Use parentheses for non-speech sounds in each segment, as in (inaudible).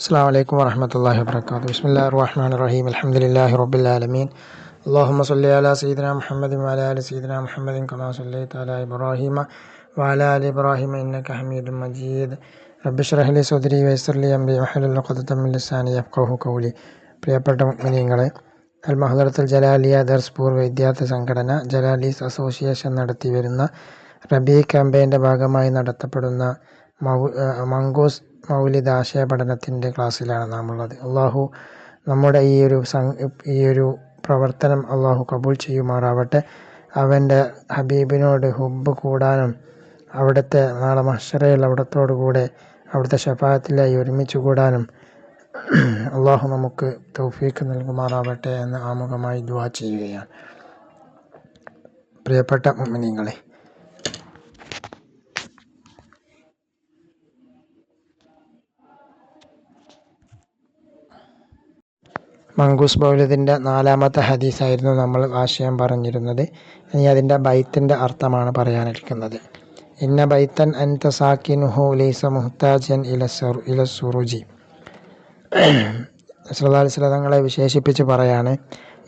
السلام عليكم ورحمة الله وبركاته بسم الله الرحمن الرحيم الحمد لله رب العالمين اللهم صل على سيدنا محمد وعلى آل سيدنا محمد كما صليت على إبراهيم وعلى آل إبراهيم إنك حميد مجيد رب اشرح لي صدري ويسر لي أمري واحلل عقدة من لساني يفقهوا قولي പ്രിയപ്പെട്ട മുഅ്മിനീങ്ങളെ അൽ മഹദറത്തുൽ ജലാലിയ ദർസ് പൂർവ്വ വിദ്യാർത്ഥി സംഘടന ജലാലീസ് അസോസിയേഷൻ നടത്തി വരുന്ന റബി ക്യാമ്പയിൻ്റെ ഭാഗമായി നടത്തപ്പെടുന്ന മൗ ഏഹ് മംഗൂസ് മൗലിദ് ആശയ പഠനത്തിന്റെ ക്ലാസ്സിലാണ് നാം ഉള്ളത് അള്ളാഹു നമ്മുടെ ഈ ഒരു ഈ ഒരു പ്രവർത്തനം അള്ളാഹു കബൂൾ ചെയ്യുമാറാവട്ടെ. അവന്റെ ഹബീബിനോട് ഹുബ്ബ് കൂടാനും അവിടുത്തെ നാളെ മഷറയിൽ അവിടത്തോടു കൂടെ അവിടുത്തെ ഷഫാത്തിലായി ഒരുമിച്ച് കൂടാനും അള്ളാഹു നമുക്ക് തൗഫീക്ക് നൽകുമാറാവട്ടെ എന്ന് ആമുഖമായി ദുവാ ചെയ്യുകയാണ്. പ്രിയപ്പെട്ട മുഅ്മിനീങ്ങളെ മങ്കൂസ് ബൗലതിന്റെ നാലാമത്തെ ഹദീസായിരുന്നു നമ്മൾ ആശയം പറഞ്ഞിരുന്നത്. ഇനി അതിന്റെ ബൈത്തിന്റെ അർത്ഥമാണ് പറയാനിരിക്കുന്നത്. ഇന്ന ബൈത്തൻ അൻത സാക്കിനുഹു ലൈസ മുഹ്താജൻ ഇല ഇലസുറുജി ഇല സുറുജി. (clears throat) സല്ലല്ലാഹു തങ്ങളെ വിശേഷിപ്പിച്ച് പറയാണ്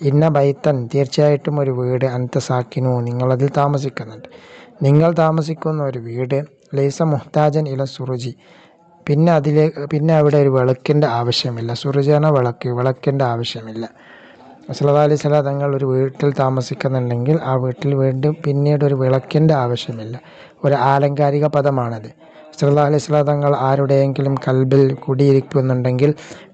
ഇന്ന ബൈത്തൻ തീർച്ചയായിട്ടും ഒരു വീട് അൻത സാക്കിനു നിങ്ങളതിൽ താമസിക്കുന്നുണ്ട്. നിങ്ങൾ താമസിക്കുന്ന ഒരു വീട് ലൈസ മുഹ്താജൻ ഇല സുറുജി പിന്നെ അതിലെ പിന്നെ അവിടെ ഒരു വിളക്കിന്റെ ആവശ്യമില്ല. സുറുജന വിളക്ക് വിളക്കിന്റെ ആവശ്യമില്ല. സല്ലല്ലാഹു അലൈഹി തങ്ങൾ ഒരു വീട്ടിൽ താമസിക്കുന്നുണ്ടെങ്കിൽ ആ വീട്ടിൽ വീണ്ടും പിന്നീട് ഒരു വിളക്കിന്റെ ആവശ്യമില്ല. ഒരു ആലങ്കാരിക പദമാണത്. സല്ലല്ലാഹു അലൈഹി തങ്ങൾ ആരുടെയെങ്കിലും കൽബിൽ കുടിയിരിക്കുന്നുണ്ടെങ്കിൽ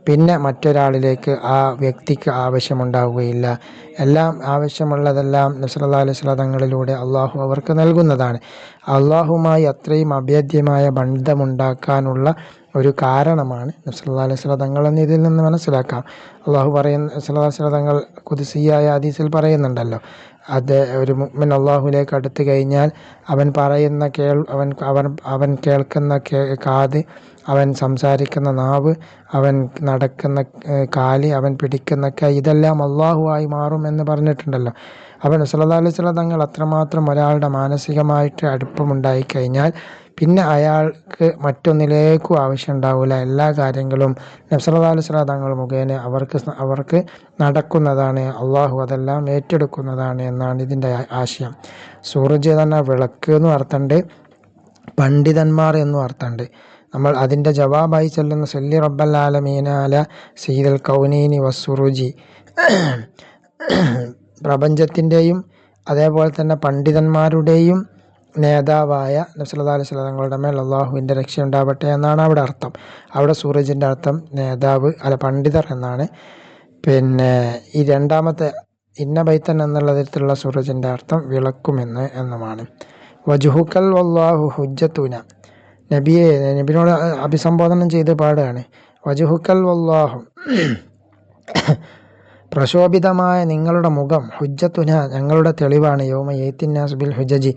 പിന്നെ മറ്റൊരാളിലേക്ക് ആ വ്യക്തിക്ക് ആവശ്യമുണ്ടാവുകയില്ല. എല്ലാം ആവശ്യമുള്ളതെല്ലാം സല്ലല്ലാഹു അലൈഹി തങ്ങളിലൂടെ അള്ളാഹു അവർക്ക് നൽകുന്നതാണ്. അള്ളാഹുമായി അത്രയും അഭേദ്യമായ ബന്ധമുണ്ടാക്കാനുള്ള ഒരു കാരണമാണ് സല്ലല്ലാഹു അലൈഹി തങ്ങളെന്ന് ഇതിൽ നിന്ന് മനസ്സിലാക്കാം. അള്ളാഹു പറയുന്ന അലൈഹി തങ്ങൾ കുതിസിയായ ഹദീസിൽ പറയുന്നുണ്ടല്ലോ. അത് ഒരു മുഅ്മിൻ അള്ളാഹുലേക്ക് അടുത്ത് കഴിഞ്ഞാൽ അവൻ പറയുന്ന കേൾ അവൻ അവൻ അവൻ കേൾക്കുന്ന കേ കാത് അവൻ സംസാരിക്കുന്ന നാവ് അവൻ നടക്കുന്ന കാലി അവൻ പിടിക്കുന്ന കൈ ഇതെല്ലാം അള്ളാഹുവായി മാറുമെന്ന് പറഞ്ഞിട്ടുണ്ടല്ലോ. അവൻ സല്ലാ അലൈഹി തങ്ങൾ അത്രമാത്രം ഒരാളുടെ മാനസികമായിട്ട് അടുപ്പമുണ്ടായി കഴിഞ്ഞാൽ പിന്നെ അയാൾക്ക് മറ്റൊന്നിലേക്കും ആവശ്യം ഉണ്ടാവില്ല എല്ലാ കാര്യങ്ങളും നബ്സലാസ്ലാ തങ്ങൾ മുഖേന അവർക്ക് അവർക്ക് നടക്കുന്നതാണ്. അള്ളാഹു അതെല്ലാം ഏറ്റെടുക്കുന്നതാണ് എന്നാണ് ഇതിന്റെ ആശയം. സൂറജ് തന്നെ വിളക്ക് എന്ന് അർത്ഥമുണ്ട്. പണ്ഡിതന്മാർ എന്നും അർത്ഥമുണ്ട്. നമ്മൾ അതിന്റെ ജവാബായി ചെല്ലുന്ന സല്ലി റബ്ബൽ ആലമീനാല സീദൽ കൗനീനി വസുറുജി പ്രപഞ്ചത്തിന്റെയും അതേപോലെ തന്നെ പണ്ഡിതന്മാരുടെയും നേതാവായ നബ്സല്ലാ അലൈഹി തങ്ങളുടെ മേൽ അള്ളാഹുവിന്റെ രക്ഷയുണ്ടാവട്ടെ എന്നാണ് അവിടെ അർത്ഥം. അവിടെ സൂറജിന്റെ അർത്ഥം നേതാവ് അല്ല പണ്ഡിതർ എന്നാണ്. പിന്നെ ഈ രണ്ടാമത്തെ ഇന്ന ബൈത്തൻ എന്നുള്ള തരത്തിലുള്ള സൂറജിന്റെ അർത്ഥം വിളക്കുമെന്ന് എന്നുമാണ്. വജുഹുക്കൽ വല്ലാഹു ഹുജ്ജത്തുന. നബിയെ നബിനോട് അഭിസംബോധനം ചെയ്ത് പാടുകയാണ്. വജുഹുക്കൽ വല്ലാഹു. പ്രശോഭിതമായ നിങ്ങളുടെ മുഖം ഹുജ്ജത്തുന ഞങ്ങളുടെ തെളിവാണ്. യോമ യേത്തിന്നാസ് ബിൽ ഹുജജി.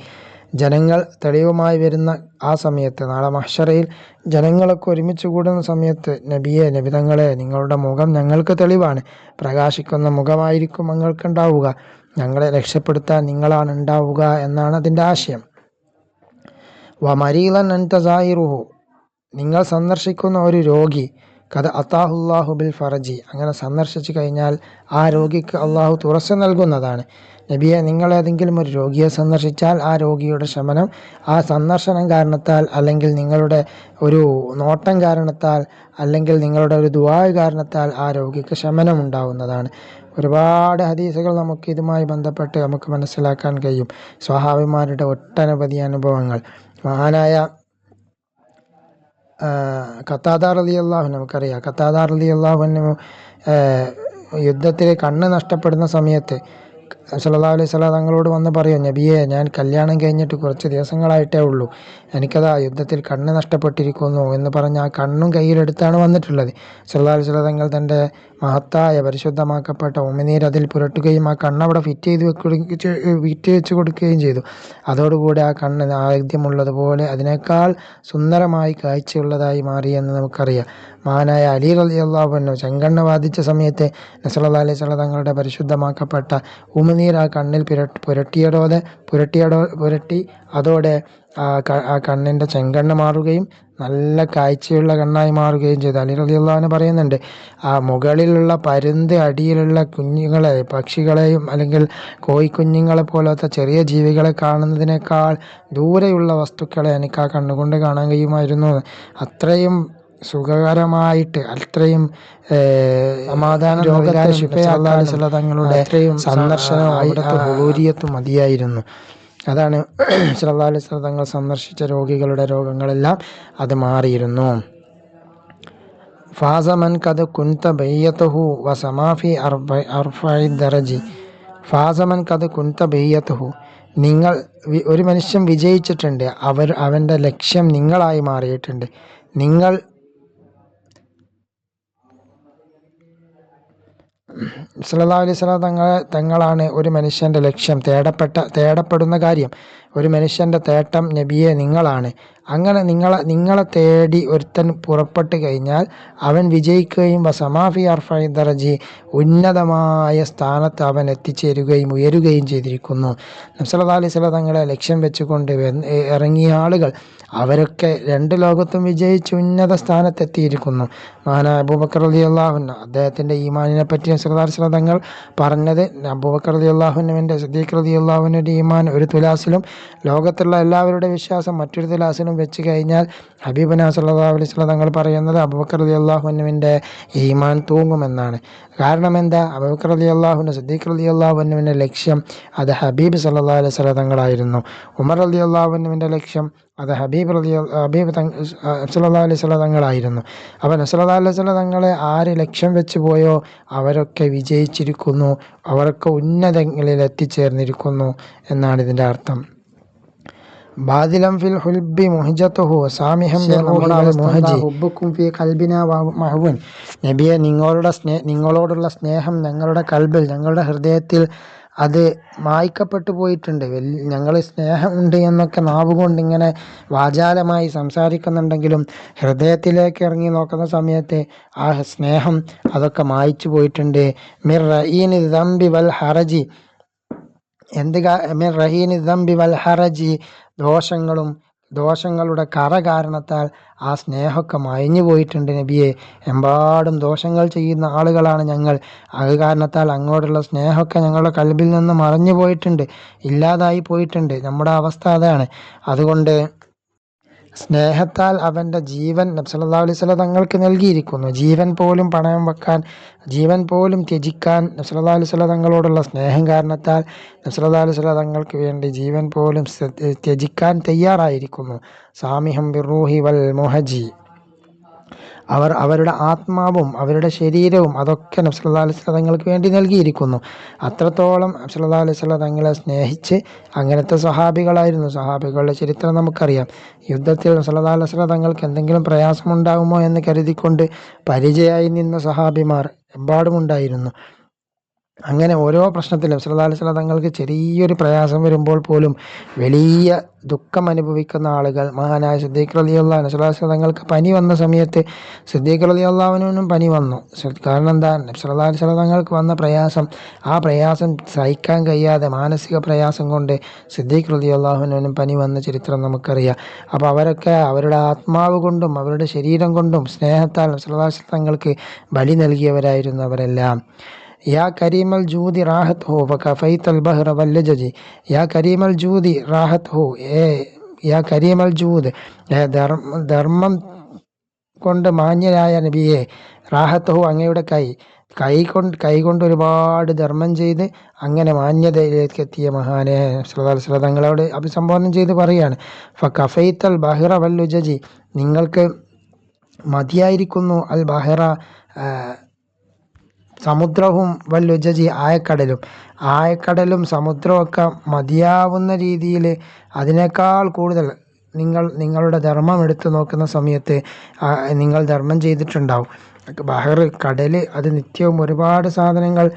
ജനങ്ങൾ തെളിവുമായി വരുന്ന ആ സമയത്ത് നാളെ മഹ്ഷറയിൽ ജനങ്ങളൊക്കെ ഒരുമിച്ച് കൂടുന്ന സമയത്ത് നബിയെ നബിതങ്ങളെ നിങ്ങളുടെ മുഖം ഞങ്ങൾക്ക് തെളിവാണ്. പ്രകാശിക്കുന്ന മുഖമായിരിക്കും ഞങ്ങൾക്കുണ്ടാവുക. ഞങ്ങളെ രക്ഷപ്പെടുത്താൻ നിങ്ങളാണ് ഉണ്ടാവുക എന്നാണ് അതിന്റെ ആശയം. വ വമരീലൻ അൻതസായിറുഹു നിങ്ങൾ സന്ദർശിക്കുന്ന ഒരു രോഗി കഥ അത്താഹുല്ലാഹു ബിൽ ഫറജി. അങ്ങനെ സന്ദർശിച്ചു കഴിഞ്ഞാൽ ആ രോഗിക്ക് അള്ളാഹു തുറസ് നൽകുന്നതാണ്. നബിയെ നിങ്ങൾ ഏതെങ്കിലും ഒരു രോഗിയെ സന്ദർശിച്ചാൽ ആ രോഗിയുടെ ശമനം ആ സന്ദർശനം കാരണത്താൽ അല്ലെങ്കിൽ നിങ്ങളുടെ ഒരു നോട്ടം കാരണത്താൽ അല്ലെങ്കിൽ നിങ്ങളുടെ ഒരു ദുവായ് കാരണത്താൽ ആ രോഗിക്ക് ശമനം ഉണ്ടാവുന്നതാണ്. ഒരുപാട് ഹദീസുകൾ നമുക്ക് ഇതുമായി ബന്ധപ്പെട്ട് നമുക്ക് മനസ്സിലാക്കാൻ കഴിയും. സ്വഹാബിമാരുടെ ഒട്ടനവധി അനുഭവങ്ങൾ. മഹാനായ ഖത്താദാർ അലി അള്ളാഹു നമുക്കറിയാം. ഖത്താദാർ അലി അള്ളാഹുവിന് യുദ്ധത്തിൽ കണ്ണ് നഷ്ടപ്പെടുന്ന സമയത്ത് സല്ലല്ലാഹു അലൈഹി സ്വലാ തങ്ങളോട് വന്ന് പറയും നബിയെ ഞാൻ കല്യാണം കഴിഞ്ഞിട്ട് കുറച്ച് ദിവസങ്ങളായിട്ടേ ഉള്ളൂ. എനിക്കതാ യുദ്ധത്തിൽ കണ്ണ് നഷ്ടപ്പെട്ടിരിക്കുന്നു എന്ന് പറഞ്ഞ് ആ കണ്ണും കയ്യിലെടുത്താണ് വന്നിട്ടുള്ളത്. സല്ലല്ലാഹു അലൈഹി സ്വലാ തങ്ങൾ തന്റെ മഹത്തായ പരിശുദ്ധമാക്കപ്പെട്ട ഉമിനീർ അതിൽ പുരട്ടുകയും ആ കണ്ണവിടെ ഫിറ്റ് ചെയ്ത് വെക്കുകയും ഫിറ്റ് വെച്ച് കൊടുക്കുകയും ചെയ്തു. അതോടുകൂടി ആ കണ്ണ് ആദ്യമുള്ളതുപോലെ അതിനേക്കാൾ സുന്ദരമായി കാഴ്ചയുള്ളതായി മാറി എന്ന് നമുക്കറിയാം. മഹാനായ അലി അലി അള്ളാഹുവിനു ചെങ്കണ്ണ് ബാധിച്ച സമയത്ത് നസലല്ലാ അലൈഹി സ്വലാ തങ്ങളുടെ പരിശുദ്ധമാക്കപ്പെട്ട ഉമിനീർ ആ കണ്ണിൽ പുരട്ടി പുരട്ടിയതോടെ പുരട്ടിയതോ പുരട്ടി അതോടെ ആ കണ്ണിന്റെ ചെങ്കണ്ണ് മാറുകയും നല്ല കാഴ്ചയുള്ള കണ്ണായി മാറുകയും ചെയ്തു. അലി റളിയല്ലാഹു പറയുന്നുണ്ട് ആ മുകളിലുള്ള പരുന്ത് അടിയിലുള്ള കുഞ്ഞുങ്ങളെ പക്ഷികളെയും അല്ലെങ്കിൽ കോഴിക്കുഞ്ഞുങ്ങളെ പോലത്തെ ചെറിയ ജീവികളെ കാണുന്നതിനേക്കാൾ ദൂരെയുള്ള വസ്തുക്കളെ എനിക്ക് ആ കണ്ണുകൊണ്ട് കാണാൻ കഴിയുമായിരുന്നു. അത്രയും സുഖകരമായിട്ട് അത്രയും സമാധാന രോഗത്തെ ശിഫയാക്കാനുള്ള തങ്ങളുടെ അത്രയും സന്ദർശനം അവിടുത്തെ ഹുലൂരിയത്തും മതിയായിരുന്നു. അതാണ് (clears throat) തങ്ങൾ സന്ദർശിച്ച രോഗികളുടെ രോഗങ്ങളെല്ലാം അത് മാറിയിരുന്നു. ഫാസമൻ കത് കുൻത ബയ്യത്തുഹു വസമാഫി അർഫൈ ദറജി. ഫാസമൻ കത് കുന്ത ബയ്യത്തുഹു നിങ്ങൾ ഒരു മനുഷ്യൻ വിജയിച്ചിട്ടുണ്ട്. അവർ അവന്റെ ലക്ഷ്യം നിങ്ങളായി മാറിയിട്ടുണ്ട്. നിങ്ങൾ സല്ലല്ലാഹു അലൈഹി വസല്ലം തങ്ങൾ തങ്ങളാണ് ഒരു മനുഷ്യന്റെ ലക്ഷ്യം. തേടപ്പെട്ട തേടപ്പെടുന്ന കാര്യം. ഒരു മനുഷ്യന്റെ തേട്ടം നബിയെ നിങ്ങളാണ്. അങ്ങനെ നിങ്ങളെ നിങ്ങളെ തേടി ഒരുത്തൻ പുറപ്പെട്ട് കഴിഞ്ഞാൽ അവൻ വിജയിക്കുകയും വസമാഫി അർഫൈ ദറജി ഉന്നതമായ സ്ഥാനത്ത് അവൻ എത്തിച്ചേരുകയും ഉയരുകയും ചെയ്തിരിക്കുന്നു. നബ്സല്ലാ സ്വല തങ്ങളെ ലക്ഷ്യം വെച്ചുകൊണ്ട് ഇറങ്ങിയ ആളുകൾ അവരൊക്കെ രണ്ട് ലോകത്തും വിജയിച്ച് ഉന്നത സ്ഥാനത്തെത്തിയിരിക്കുന്നു മഹാനായ അബൂബക്കർ അലി അള്ളാഹുന അദ്ദേഹത്തിന്റെ ഈമാനിനെ പറ്റി നബ്സല്ലാ തങ്ങൾ പറഞ്ഞത് അബൂബക്കർ അലി അള്ളാഹുനുവിന്റെ സിദ്ദീഖ് അലി അള്ളാഹുവിന്റെ ഈമാൻ ഒരു തുലാസിലും ലോകത്തുള്ള എല്ലാവരുടെ വിശ്വാസം മറ്റൊരു തിലാസിനും വെച്ച് കഴിഞ്ഞാൽ ഹബീബന സല്ലാ അലൈഹി സ്വലം തങ്ങൾ പറയുന്നത് അബൂബക്കർ അലി അള്ളാഹുനുവിന്റെ ഈമാൻ തൂങ്ങുമെന്നാണ്. കാരണം എന്താ? അബൂബക്കർ അലി അള്ളാഹുവിന്റെ സിദ്ദീഖ് അലി അള്ളാഹുനുവിന്റെ ലക്ഷ്യം അത് ഹബീബ് സല്ലാ അലൈഹി തങ്ങളായിരുന്നു. ഉമർ അലി അള്ളാഹുനുവിന്റെ ലക്ഷ്യം അത് ഹബീബ് റലി ഹബീബ് സല്ലാ അലൈഹി സ്വല തങ്ങളായിരുന്നു. അപ്പോൾ നസല്ലാ അലൈഹി സ്വല തങ്ങളെ ആര് ലക്ഷ്യം വെച്ച് പോയോ? അവരൊക്കെ വിജയിച്ചിരിക്കുന്നു. അവരൊക്കെ ഉന്നതങ്ങളിൽ എത്തിച്ചേർന്നിരിക്കുന്നു എന്നാണ് ഇതിന്റെ അർത്ഥം. ബാദിലം ഫിൽ ഹുൽബി മുഹജത്തുഹു സാമിഹം മുഹജി. ഹുബുക്കും ഫി കൽബിന മഹുവൻ. നബിയെ നിങ്ങളുടെ സ്നേ നിങ്ങളോടുള്ള സ്നേഹം ഞങ്ങളുടെ കൽബിൽ ഞങ്ങളുടെ ഹൃദയത്തിൽ അത് മായ്ക്കപ്പെട്ടു പോയിട്ടുണ്ട്. ഞങ്ങൾ സ്നേഹമുണ്ട് എന്നൊക്കെ നാവ് കൊണ്ട് ഇങ്ങനെ വാചാലമായി സംസാരിക്കുന്നുണ്ടെങ്കിലും ഹൃദയത്തിലേക്ക് ഇറങ്ങി നോക്കുന്ന സമയത്ത് ആ സ്നേഹം അതൊക്കെ മായ്ച്ചു പോയിട്ടുണ്ട്. മിർ റഈനി ദംബി വൽ ഹറജി. എന്ത് മിർ റഹീനി ദംബി വൽ ഹറജി. ദോഷങ്ങളും ദോഷങ്ങളുടെ കറ കാരണത്താൽ ആ സ്നേഹമൊക്കെ മയഞ്ഞു പോയിട്ടുണ്ട് നബിയെ. എമ്പാടും ദോഷങ്ങൾ ചെയ്യുന്ന ആളുകളാണ് ഞങ്ങൾ. അത് കാരണത്താൽ അങ്ങോട്ടുള്ള സ്നേഹമൊക്കെ ഞങ്ങളുടെ കൽബിൽ നിന്ന് മറഞ്ഞു പോയിട്ടുണ്ട്. ഇല്ലാതായി പോയിട്ടുണ്ട്. നമ്മുടെ അവസ്ഥ അതാണ്. അതുകൊണ്ട് സ്നേഹത്താൽ അവന്റെ ജീവൻ നബ്സല്ലാ അലൈഹി സ്വലം തങ്ങൾക്ക് നൽകിയിരിക്കുന്നു. ജീവൻ പോലും പണയം വെക്കാൻ ജീവൻ പോലും ത്യജിക്കാൻ നബ്സല്ലാ അലൈഹി സ്വലം തങ്ങളോടുള്ള സ്നേഹം കാരണത്താൽ നബ്സല്ലാ അലൈഹി സ്വലം തങ്ങൾക്ക് വേണ്ടി ജീവൻ പോലും ത്യജിക്കാൻ തയ്യാറായിരിക്കുന്നു. സാമിഹം ബിറൂഹി വൽ മൊഹജി. അവർ അവരുടെ ആത്മാവും അവരുടെ ശരീരവും അതൊക്കെ നബ്സല്ലാ അലൈഹി തങ്ങൾക്ക് വേണ്ടി നൽകിയിരിക്കുന്നു. അത്രത്തോളം നബ്സല്ലാ അലൈഹി തങ്ങളെ സ്നേഹിച്ച് അങ്ങനത്തെ സഹാബികളായിരുന്നു സഹാബികളുടെ ചരിത്രം നമുക്കറിയാം. യുദ്ധത്തിൽ നബ്സല്ലാ അലൈഹി തങ്ങൾക്ക് എന്തെങ്കിലും പ്രയാസമുണ്ടാകുമോ എന്ന് കരുതിക്കൊണ്ട് പരിചയമായി നിന്ന സഹാബിമാർ എമ്പാടും ഉണ്ടായിരുന്നു അങ്ങനെ ഓരോ പ്രശ്നത്തിലും വസല്ലം തങ്ങൾക്ക് ചെറിയൊരു പ്രയാസം വരുമ്പോൾ പോലും വലിയ ദുഃഖം അനുഭവിക്കുന്ന ആളുകൾ മഹാനായ സിദ്ദീഖ് അലി അള്ളഹാൻ വസല്ലം തങ്ങൾക്ക് പനി വന്ന സമയത്ത് സിദ്ദീഖ് അലി അള്ളാഹുവിനും പനി വന്നു. കാരണം എന്താ? വസല്ലം തങ്ങൾക്ക് വന്ന പ്രയാസം ആ പ്രയാസം സഹിക്കാൻ കഴിയാതെ മാനസിക പ്രയാസം കൊണ്ട് സിദ്ദീഖ് അലി അള്ളാഹുവിനും പനി വന്ന ചരിത്രം നമുക്കറിയാം. അപ്പോൾ അവരൊക്കെ അവരുടെ ആത്മാവ് കൊണ്ടും അവരുടെ ശരീരം കൊണ്ടും സ്നേഹത്താൽ വസല്ലം തങ്ങൾക്ക് ബലി നൽകിയവരായിരുന്നു അവരെല്ലാം. യാ കരീമൽ ജൂതി റാഹത്ത് ഹോ ഫൈത്തൽ ബഹ്റ വല്ലജജി യാ കരീമൽ ജൂതി റാഹത്ത് ഹോ ഏ യാ കരീമൽ ജൂദ് ധർമ്മ കൊണ്ട് മാന്യരായ നബിയെ റാഹത്ത് ഹോ അങ്ങയുടെ കൈ. കൈ കൊണ്ട് കൈ കൊണ്ട് ഒരുപാട് ധർമ്മം ചെയ്ത് അങ്ങനെ മാന്യതയിലേക്ക് എത്തിയ മഹാനെ ശ്രീ തങ്ങളോട് അഭിസംബോധന ചെയ്ത് പറയാണ് ഫ കഫൈത്തൽ ബഹിറ വല്ലുജജി നിങ്ങൾക്ക് മതിയായിരിക്കുന്നു അൽ ബഹിറ സമുദ്രവും വല്ലുജജി ആയക്കടലും. ആയക്കടലും സമുദ്രവും ഒക്കെ മതിയാവുന്ന രീതിയിൽ അതിനേക്കാൾ കൂടുതൽ നിങ്ങൾ നിങ്ങളുടെ ധർമ്മം എടുത്തു നോക്കുന്ന സമയത്ത് നിങ്ങൾ ധർമ്മം ചെയ്തിട്ടുണ്ടാവും. ബഹർ കടൽ അത് നിത്യവും ഒരുപാട് സാധനങ്ങൾ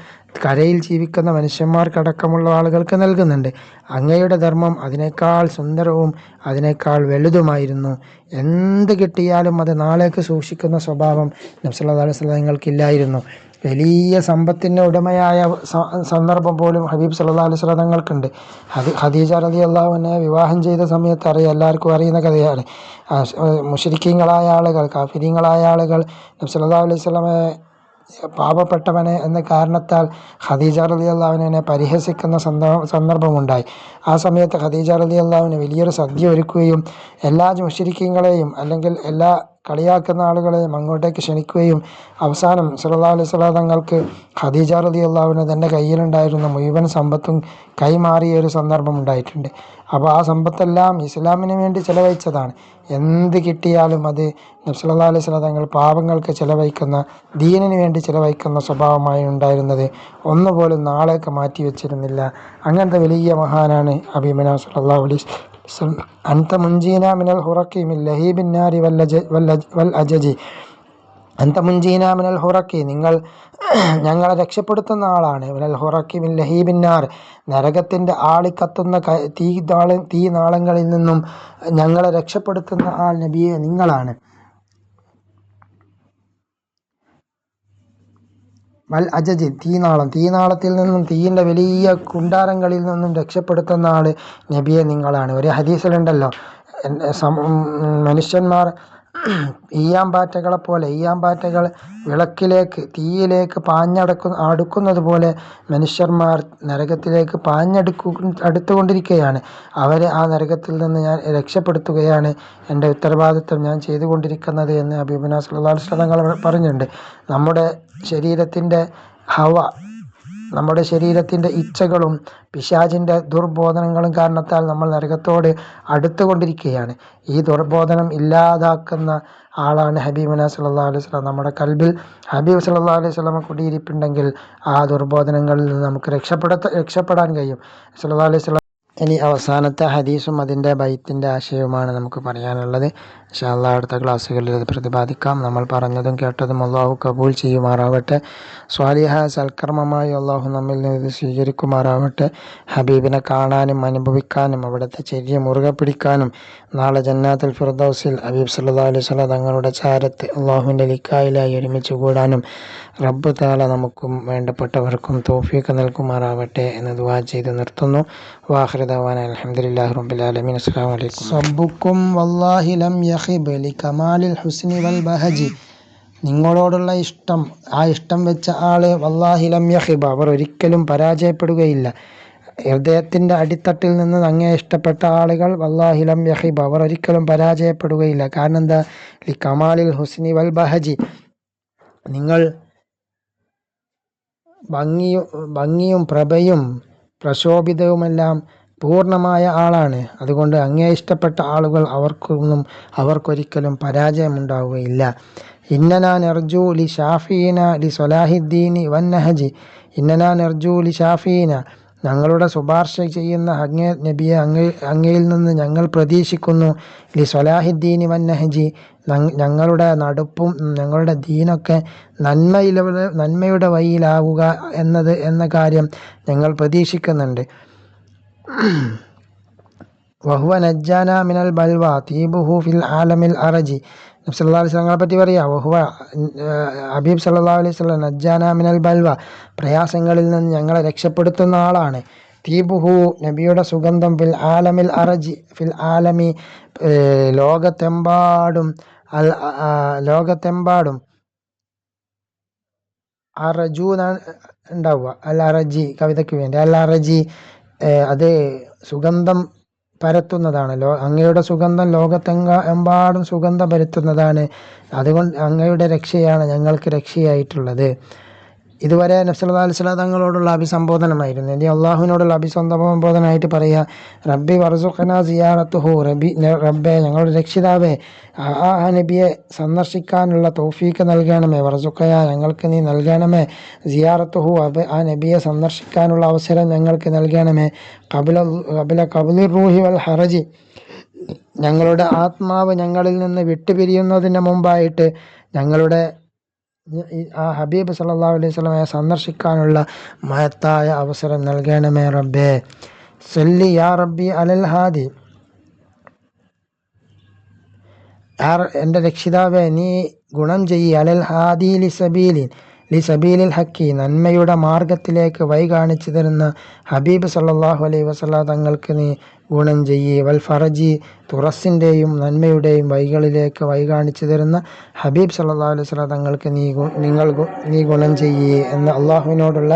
കരയിൽ ജീവിക്കുന്ന മനുഷ്യന്മാർക്കടക്കമുള്ള ആളുകൾക്ക് നൽകുന്നുണ്ട്. അങ്ങയുടെ ധർമ്മം അതിനേക്കാൾ സുന്ദരവും അതിനേക്കാൾ വലുതുമായിരുന്നു. എന്ത് കിട്ടിയാലും അത് നാളേക്ക് സൂക്ഷിക്കുന്ന സ്വഭാവം നബ്സല്ലാ അലൈഹി സ്വലങ്ങൾക്കില്ലായിരുന്നു വലിയ സമ്പത്തിന്റെ ഉടമയായ സന്ദർഭം പോലും ഹബീബ് സല്ലാ അലൈഹി വസല്ലം തങ്ങൾക്കുണ്ട്. ഹദി ഹദീജ റളിയല്ലാഹു അള്ളാഹുവിനെ വിവാഹം ചെയ്ത സമയത്ത് അറിയാം എല്ലാവർക്കും അറിയുന്ന കഥയാണ്. മുഷരിക്കങ്ങളായ ആളുകൾ കാഫിരിങ്ങളായ ആളുകൾ സല്ലല്ലാഹു അലൈഹി സ്വലമെ പാപപ്പെട്ടവനെ എന്ന കാരണത്താൽ ഖദീജ റലി അള്ളാഹുവിനെ പരിഹസിക്കുന്ന സന്ദർഭം സന്ദർഭമുണ്ടായി. ആ സമയത്ത് ഖദീജ റലി അള്ളാഹുവിന് വലിയൊരു സദ്യ ഒരുക്കുകയും എല്ലാ മുഷരിക്കങ്ങളെയും അല്ലെങ്കിൽ എല്ലാ കളിയാക്കുന്ന ആളുകളെ അങ്ങോട്ടേക്ക് ക്ഷണിക്കുകയും അവസാനം സല്ലല്ലാഹു അലൈഹി വസല്ലം തങ്ങൾക്ക് ഖദീജ റലി അള്ളാഹുവിന് തന്റെ കയ്യിലുണ്ടായിരുന്ന മുഴുവൻ സമ്പത്തും കൈമാറിയ ഒരു സന്ദർഭം ഉണ്ടായിട്ടുണ്ട്. അപ്പോൾ ആ സമ്പത്തെല്ലാം ഇസ്ലാമിന് വേണ്ടി ചിലവഴിച്ചതാണ്. എന്ത് കിട്ടിയാലും അത് നബ്സല്ലാ അലൈഹി സ്വലാ തങ്ങൾ പാപങ്ങൾക്ക് ചിലവഴിക്കുന്ന ദീനിന് വേണ്ടി ചിലവഴിക്കുന്ന സ്വഭാവമായി ഉണ്ടായിരുന്നത് ഒന്നുപോലും നാളേക്ക് മാറ്റി വെച്ചിരുന്നില്ല അങ്ങനത്തെ വലിയ മഹാനാണ് അബിമന സല്ലാ അലൈഹി അൻത മുൻജീന മിനൽ വല്ലജ വല്ലജ വൽ അജജി. അന്ത മുൻജീന മിനൽ ഹുറക്കി നിങ്ങൾ (clears throat) ഞങ്ങളെ രക്ഷപ്പെടുത്തുന്ന ആളാണ്. മിനൽ ഹുറക്കി മിൻ ലഹീബിന്നാർ നരകത്തിന്റെ ആളിക്കത്തുന്ന തീ തീ നാളങ്ങളിൽ നിന്നും ഞങ്ങളെ രക്ഷപ്പെടുത്തുന്ന ആൾ നബിയെ നിങ്ങളാണ്. വൽ അജജ് തീനാളം. തീനാളത്തിൽ നിന്നും തീയിന്റെ വലിയ കുണ്ടാരങ്ങളിൽ നിന്നും രക്ഷപ്പെടുത്തുന്ന ആൾ നബിയെ നിങ്ങളാണ്. ഒരു ഹദീസിലുണ്ടല്ലോ മനുഷ്യന്മാർ ഈയാമ്പാറ്റകളെ പോലെ ഈയാമ്പാറ്റകൾ വിളക്കിലേക്ക് തീയിലേക്ക് പാഞ്ഞടക്കു അടുക്കുന്നത് പോലെ മനുഷ്യന്മാർ നരകത്തിലേക്ക് പാഞ്ഞടുക്കു അടുത്തുകൊണ്ടിരിക്കുകയാണ്. അവരെ ആ നരകത്തിൽ നിന്ന് ഞാൻ രക്ഷപ്പെടുത്തുകയാണ് എന്റെ ഉത്തരവാദിത്വം ഞാൻ ചെയ്തുകൊണ്ടിരിക്കുന്നത് എന്ന് അബീബന തങ്ങൾ പറഞ്ഞിട്ടുണ്ട്. നമ്മുടെ ശരീരത്തിന്റെ ഹവ നമ്മുടെ ശരീരത്തിന്റെ ഇച്ഛകളും പിശാചിന്റെ ദുർബോധനങ്ങളും കാരണത്താൽ നമ്മൾ നരകത്തോട് അടുത്തുകൊണ്ടിരിക്കുകയാണ്. ഈ ദുർബോധനം ഇല്ലാതാക്കുന്ന ആളാണ് ഹബീബന സല്ലല്ലാഹു അലൈഹി വസല്ലം. നമ്മുടെ കൽബിൽ ഹബീബ് സല്ലല്ലാഹു അലൈഹി സ്വലാമ കുടിയിരിപ്പുണ്ടെങ്കിൽ ആ ദുർബോധനങ്ങളിൽ നിന്ന് നമുക്ക് രക്ഷപ്പെടുത്ത രക്ഷപ്പെടാൻ കഴിയും. സല്ലല്ലാഹു അലൈഹി വസല്ലം ഇനി അവസാനത്തെ ഹദീസും അതിന്റെ ബൈത്തിന്റെ ആശയവുമാണ് നമുക്ക് പറയാനുള്ളത്. ഇൻഷാ അല്ലാഹ് അടുത്ത ക്ലാസ്സുകളിൽ ഇത് പ്രതിപാദിക്കാം. നമ്മൾ പറഞ്ഞതും കേട്ടതും അള്ളാഹു കബൂൽ ചെയ്യുമാറാവട്ടെ. സ്വാലിഹ സൽക്കർമ്മമായി അള്ളാഹു നമ്മിൽ നിന്ന് ഇത് സ്വീകരിക്കുമാറാവട്ടെ. ഹബീബിനെ കാണാനും അനുഭവിക്കാനും അവിടുത്തെ ചെറിയ മുറുകെ പിടിക്കാനും നാളെ ജന്നാത്തുൽ ഫിർദൌസിൽ ഹബീബ് സല്ലാ അലൈഹി സ്വല തങ്ങളുടെ ചാരത്ത് അള്ളാഹുവിന്റെ ലിക്കായിലായി ഒരുമിച്ച് കൂടാനും റബ്ബ് താല നമുക്കും വേണ്ടപ്പെട്ടവർക്കും തോഫീക്ക് നൽകുമാറാവട്ടെ എന്ന് ദുവാ ചെയ്ത് നിർത്തുന്നു. വല്ലാഹി ലം ഹുസ്നി വൽ ബഹജി. നിങ്ങളോടുള്ള ഇഷ്ടം ആ ഇഷ്ടം വെച്ച ആൾ വല്ലാഹി ലം യഹിബ് അവർ ഒരിക്കലും പരാജയപ്പെടുകയില്ല. ഹൃദയത്തിന്റെ അടിത്തട്ടിൽ നിന്ന് അങ്ങേ ഇഷ്ടപ്പെട്ട ആളുകൾ വല്ലാഹി ലം യഹിബ് അവർ ഒരിക്കലും പരാജയപ്പെടുകയില്ല. കാരണം എന്താ? ലി കമാലിൽ ഹുസ്നി വൽ ബഹജി. നിങ്ങൾ ഭംഗിയും ഭംഗിയും പ്രഭയും പ്രശോഭിതവുമെല്ലാം പൂർണമായ ആളാണ്. അതുകൊണ്ട് അങ്ങേ ഇഷ്ടപ്പെട്ട ആളുകൾ അവർക്കൊന്നും അവർക്കൊരിക്കലും പരാജയമുണ്ടാവുകയില്ല. ഇന്നനാ നെർജു ലി ഷാഫീന ലി സൊലാഹിദ്ദീൻ വൻ നഹജി. ഇന്നനാ നെർജു ലി ഷാഫീന ഞങ്ങളുടെ ശുപാർശ ചെയ്യുന്ന അങ്ങേ നബിയെ അങ്ങേ അങ്ങയിൽ നിന്ന് ഞങ്ങൾ പ്രതീക്ഷിക്കുന്നു. ലി വൻ നഹജി ഞങ്ങളുടെ നടുപ്പും ഞങ്ങളുടെ ദീനൊക്കെ നന്മയിലൂടെ നന്മയുടെ വഴിയിലാവുക എന്നത് എന്ന കാര്യം ഞങ്ങൾ പ്രതീക്ഷിക്കുന്നുണ്ട്. വഹുവ നജ്ജാന മിനൽ ബൽവ തീബുഹു ഫിൽ ആലമിൽ അറജി. നബി സല്ലല്ലാഹു അലൈഹി പറ്റി പറയാം? വഹുവ ഹബീബ് സല്ലാ അലൈഹി വസല്ലം നജ്ജാന മിനൽ ബൽവ. പ്രയാസങ്ങളിൽ നിന്ന് ഞങ്ങളെ രക്ഷപ്പെടുത്തുന്ന ആളാണ്. തീബുഹു നബിയുടെ സുഗന്ധം ഫിൽ ആലമിൽ അറജി ഫിൽ ആലമി ലോകത്തെമ്പാടും അൽ ലോകത്തെമ്പാടും അറജു എന്നാണ് ഉണ്ടാവുക. അൽ അറജി കവിതയ്ക്ക് വേണ്ടി. അൽ അറജി അത് സുഗന്ധം പരത്തുന്നതാണ്. ലോ അങ്ങയുടെ സുഗന്ധം ലോകത്തെങ്ക എമ്പാടും സുഗന്ധം പരത്തുന്നതാണ്. അതുകൊണ്ട് അങ്ങയുടെ രക്ഷയാണ് ഞങ്ങൾക്ക് രക്ഷയായിട്ടുള്ളത്. ഇതുവരെ നബ്സല്ലാ അലിസ്ലാം തങ്ങളോടുള്ള അഭിസംബോധനമായിരുന്നു. ഇനി അള്ളാഹുവിനോടുള്ള അഭിസംബോധനമായിട്ട് പറയുക റബ്ബി വർസുഖന സിയാറത്തുഹു. റബി റബ്ബെ ഞങ്ങളുടെ രക്ഷിതാവേ ആ നബിയെ സന്ദർശിക്കാനുള്ള തോഫീക്ക് നൽകണമേ. വർസുഖയ ഞങ്ങൾക്ക് നീ നൽകണമേ. സിയാറത്തുഹു അബ് ആ നബിയെ സന്ദർശിക്കാനുള്ള അവസരം ഞങ്ങൾക്ക് നൽകണമേ. കബില കബില കബുലി റൂഹി വൽ ഹറജി ഞങ്ങളുടെ ആത്മാവ് ഞങ്ങളിൽ നിന്ന് വിട്ടുപിരിയുന്നതിന് മുമ്പായിട്ട് ഞങ്ങളുടെ ആ ഹബീബ് സല്ലാ അലൈഹി സ്വലമയെ സന്ദർശിക്കാനുള്ള മഹത്തായ അവസരം നൽകണമേ റബ്ബേ. സല്ലി യാ റബ്ബി അലൽ ഹാദി. എന്റെ രക്ഷിതാവെ നീ ഗുണം ചെയ്യി. അലൽ ഹാദി ലി സബീലിൻ ലി സബീലിൽ ഹക്കി. നന്മയുടെ മാർഗത്തിലേക്ക് വൈ കാണിച്ചു തരുന്ന ഹബീബ് സല്ലാഹു അലൈഹി വസല്ല തങ്ങൾക്ക് നീ ഗുണം ചെയ്യി. വൽ ഫറജി തുറസിന്റെയും നന്മയുടെയും വൈകളിലേക്ക് വൈ കാണിച്ചു തരുന്ന ഹബീബ് സല്ലാ അലൈഹി സ്വലാ തങ്ങൾക്ക് നീ നിങ്ങൾ നീ ഗുണം ചെയ്യേ എന്ന അള്ളാഹുവിനോടുള്ള